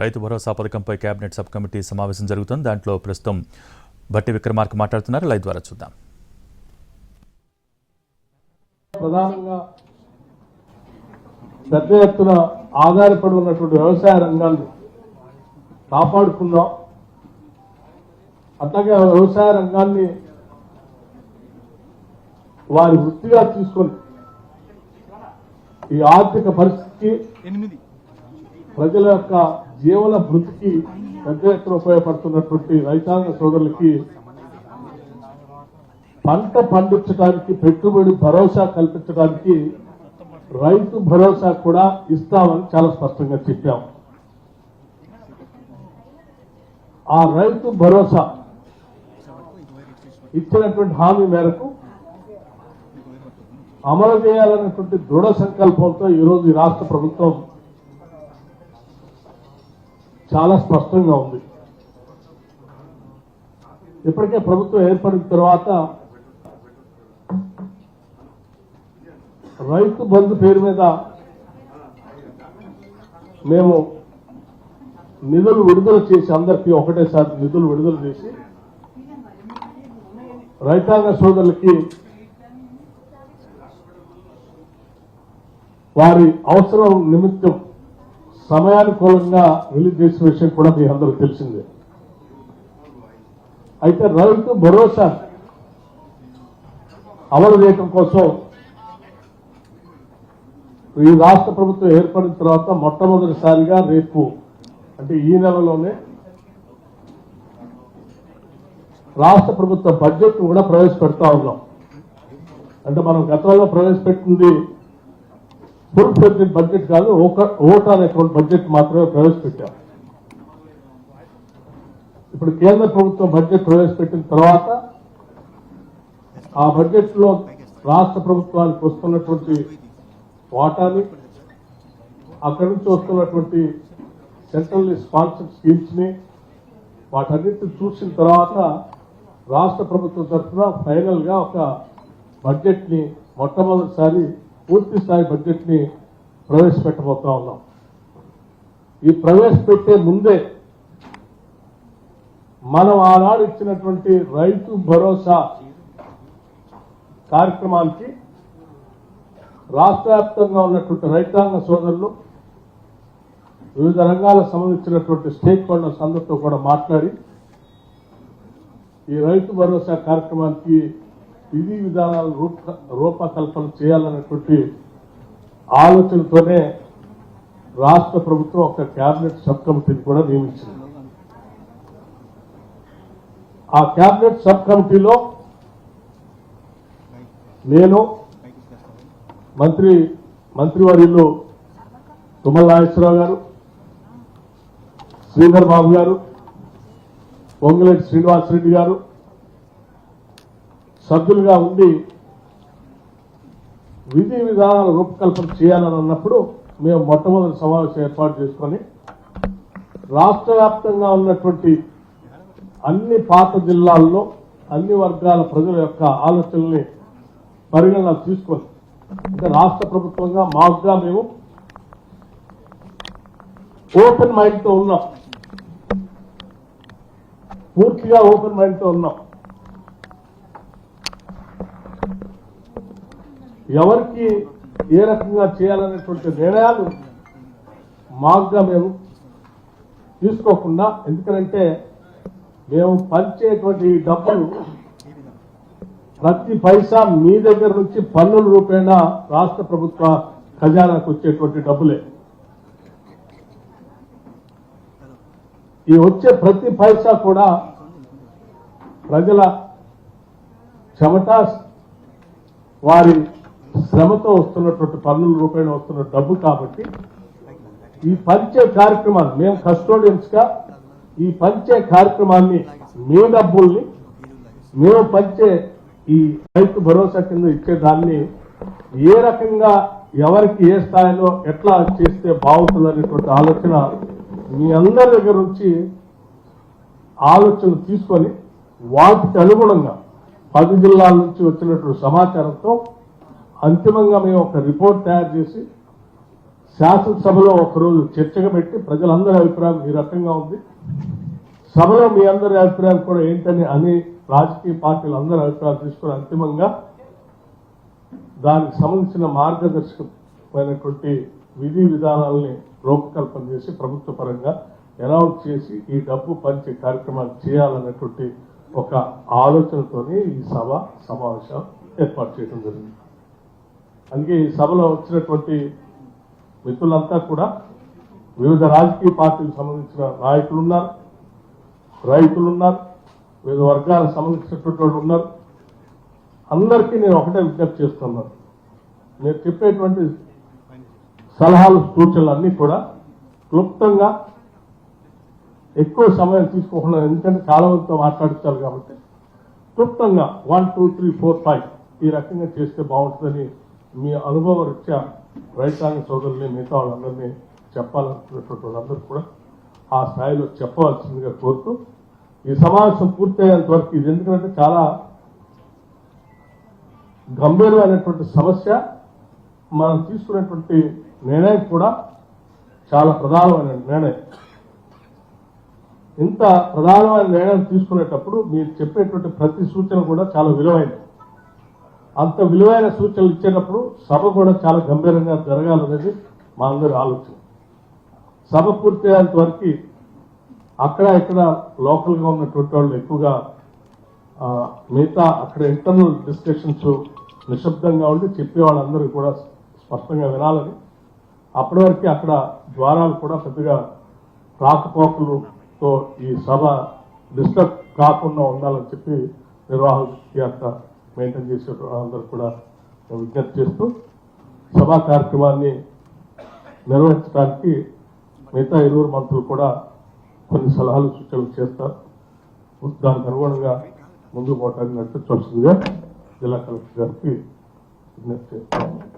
Rythu Bharosa పథకంపై cabinet sub committee సమావేశం జరుగుతుంది. దాంట్లో ప్రస్తుతం బట్టి విక్రమార్క మాట్లాడుతున్నారు. లైవ్ ద్వారా చూద్దాం. ప్రధానంగా పెద్ద ఎత్తున ఆధారపడి ఉన్నటువంటి వ్యవసాయ రంగాన్ని కాపాడుకుందాం. అట్లాగే వ్యవసాయ రంగాన్ని వారి వృత్తిగా తీసుకొని ఈ ఆర్థిక పరిస్థితికి ఎనిమిది. ప్రజల యొక్క జీవన భృతికి పెద్ద ఎత్తున ఉపయోగపడుతున్నటువంటి రైతాంగ సోదరులకి పంట పండించడానికి పెట్టుబడి భరోసా కల్పించడానికి రైతు భరోసా కూడా ఇస్తామని చాలా స్పష్టంగా చెప్పాం. ఆ రైతు భరోసా ఇచ్చినటువంటి హామీ మేరకు అమలు చేయాలన్నటువంటి దృఢ సంకల్పంతో ఈరోజు ఈ రాష్ట్ర ప్రభుత్వం చాలా స్పష్టంగా ఉంది. ఇప్పటికే ప్రభుత్వం ఏర్పడిన తర్వాత రైతు బంధు పేరు మీద మేము నిధులు విడుదల చేసి అందరికీ ఒకటేసారి నిధులు విడుదల చేసి రైతాంగ సోదరులకి వారి అవసరం నిమిత్తం సమయానుకూలంగా రిలీజ్ చేసిన విషయం కూడా మీ అందరూ తెలిసిందే. అయితే రైతు భరోసా అమలు చేయటం కోసం ఈ రాష్ట్ర ప్రభుత్వం ఏర్పడిన తర్వాత మొట్టమొదటిసారిగా రేపు అంటే ఈ నెలలోనే రాష్ట్ర ప్రభుత్వ బడ్జెట్ కూడా ప్రవేశపెడతా ఉన్నాం. అంటే మనం గతంలో ప్రవేశపెట్టింది ఫుల్ బడ్జెట్ బడ్జెట్ కాదు ఓటాన్ అకౌంట్ బడ్జెట్ మాత్రమే ప్రవేశపెట్టాం ఇప్పుడు కేంద్ర ప్రభుత్వం బడ్జెట్ ప్రవేశపెట్టిన తర్వాత ఆ బడ్జెట్లో రాష్ట్ర ప్రభుత్వానికి వస్తున్నటువంటి వాటాని అక్కడి నుంచి వస్తున్నటువంటి సెంట్రల్ స్పాన్సర్ స్కీమ్స్ని వాటన్నిటిని చూసిన తర్వాత రాష్ట్ర ప్రభుత్వం తరఫున ఫైనల్గా ఒక బడ్జెట్ని మొట్టమొదటిసారి పూర్తి స్థాయి బడ్జెట్ని ప్రవేశపెట్టబోతా ఉన్నాం. ఈ ప్రవేశపెట్టే ముందే మనం ఆనాడు ఇచ్చినటువంటి రైతు భరోసా కార్యక్రమానికి రాష్ట్ర వ్యాప్తంగా ఉన్నటువంటి రైతాంగ సోదరులు వివిధ రంగాలకు సంబంధించినటువంటి స్టేక్ హోల్డర్స్ అందరితో కూడా మాట్లాడి ఈ రైతు భరోసా కార్యక్రమానికి విధి విధానాల రూప రూపకల్పన చేయాలనేటువంటి ఆలోచనతోనే రాష్ట్ర ప్రభుత్వం ఒక క్యాబినెట్ సబ్ కమిటీని కూడా నియమించింది. ఆ క్యాబినెట్ సబ్ కమిటీలో నేను మంత్రి మంత్రివర్యులు తుమ్మల నాగేశ్వరరావు గారు శ్రీధర్ బాబు గారు పొంగులేటి శ్రీనివాసరెడ్డి గారు సభ్యులుగా ఉండి విధి విధానాల రూపకల్పన చేయాలని అన్నప్పుడు మేము మొట్టమొదటి సమావేశం ఏర్పాటు చేసుకొని రాష్ట్ర వ్యాప్తంగా ఉన్నటువంటి అన్ని పాత జిల్లాల్లో అన్ని వర్గాల ప్రజల యొక్క ఆలోచనల్ని పరిగణన తీసుకొని అంటే రాష్ట్ర ప్రభుత్వంగా మాకుగా మేము ఓపెన్ మైండ్తో ఉన్నాం. పూర్తిగా ఓపెన్ మైండ్తో ఉన్నాం. ఎవరికి ఏ రకంగా చేయాలనేటువంటి నిర్ణయాలు మాకుగా మేము తీసుకోకుండా ఎందుకంటే మేము పంచేటువంటి డబ్బులు ప్రతి పైసా మీ దగ్గర నుంచి పన్నుల రూపేణా రాష్ట్ర ప్రభుత్వ ఖజానాకు వచ్చేటువంటి డబ్బులే. ఈ వచ్చే ప్రతి పైసా కూడా ప్రజల చెమట వారి శ్రమతో వస్తున్నటువంటి పన్నుల రూపాయలు వస్తున్న డబ్బు కాబట్టి ఈ పంచే కార్యక్రమాన్ని మేము కస్టోడియన్స్గా ఈ పంచే కార్యక్రమాన్ని మీ డబ్బుల్ని మేము పంచే ఈ రైతు భరోసా కింద ఇచ్చేదాన్ని ఏ రకంగా ఎవరికి ఏ స్థాయిలో ఎట్లా చేస్తే బాగుంటుంది అనేటువంటి ఆలోచన మీ అందరి దగ్గర నుంచి ఆలోచన తీసుకొని వాటికి అనుగుణంగా పది జిల్లాల నుంచి వచ్చినటువంటి సమాచారంతో అంతిమంగా మేము ఒక రిపోర్ట్ తయారు చేసి శాసనసభలో ఒకరోజు చర్చగా పెట్టి ప్రజలందరి అభిప్రాయం ఈ రకంగా ఉంది. సభలో మీ అందరి అభిప్రాయం కూడా ఏంటని అని రాజకీయ పార్టీలు అందరి అభిప్రాయాలు తీసుకుని అంతిమంగా దానికి సంబంధించిన మార్గదర్శకమైనటువంటి విధి విధానాలని రూపకల్పన చేసి ప్రభుత్వ పరంగా అనౌన్స్ చేసి ఈ డబ్బు పంచే కార్యక్రమాలు చేయాలన్నటువంటి ఒక ఆలోచనతోనే ఈ సభ సమావేశం ఏర్పాటు చేయడం జరిగింది. అందుకే ఈ సభలో వచ్చినటువంటి మిత్రులంతా కూడా వివిధ రాజకీయ పార్టీలకు సంబంధించిన నాయకులు ఉన్నారు రైతులు ఉన్నారు వివిధ వర్గాలకు సంబంధించినటువంటి వాళ్ళు ఉన్నారు. అందరికీ నేను ఒకటే విజ్ఞప్తి చేస్తున్నాను. మీరు చెప్పేటువంటి సలహాలు సూచనలన్నీ కూడా క్లుప్తంగా ఎక్కువ సమయం తీసుకోకుండా ఎందుకంటే చాలా మందితో మాట్లాడుతారు కాబట్టి క్లుప్తంగా one two three four five ఈ రకంగా చేస్తే బాగుంటుందని మీ అనుభవ రీత్యా రైతాంగ సోదరుల్ని మిగతా వాళ్ళందరినీ చెప్పాలనుకున్నటువంటి వాళ్ళందరూ కూడా ఆ స్థాయిలో చెప్పవలసిందిగా కోరుతూ ఈ సమావేశం పూర్తయ్యేంత వరకు ఇది ఎందుకంటే చాలా గంభీరమైనటువంటి సమస్య. మనం తీసుకునేటువంటి నిర్ణయం కూడా చాలా ప్రధానమైన నిర్ణయం. ఇంత ప్రధానమైన నిర్ణయం తీసుకునేటప్పుడు మీరు చెప్పేటువంటి ప్రతి సూచన కూడా చాలా విలువైనది. అంత విలువైన సూచనలు ఇచ్చేటప్పుడు సభ కూడా చాలా గంభీరంగా జరగాలనేది మా అందరి ఆలోచన. సభ పూర్తయ్యేంత వరకు అక్కడ ఇక్కడ లోకల్గా ఉన్నటువంటి వాళ్ళు ఎక్కువగా మిగతా అక్కడ ఇంటర్నల్ డిస్కషన్స్ నిశ్శబ్దంగా ఉండి చెప్పే వాళ్ళందరూ కూడా స్పష్టంగా వినాలని. అప్పటి వరకు అక్కడ ద్వారాలు కూడా పెద్దగా రాకపోకలుతో ఈ సభ డిస్టర్బ్ కాకుండా ఉండాలని చెప్పి నిర్వాహకులకి మెయింటైన్ చేసే అందరూ కూడా విజ్ఞప్తి చేస్తూ సభా కార్యక్రమాన్ని నిర్వహించడానికి మిగతా ఇరువురు మంత్రులు కూడా కొన్ని సలహాలు సూచనలు చేస్తారు. దానికి అనుగుణంగా ముందుకు పోవటానికి నడిపించవలసిందిగా జిల్లా కలెక్టర్ గారికి విజ్ఞప్తి చేస్తాను.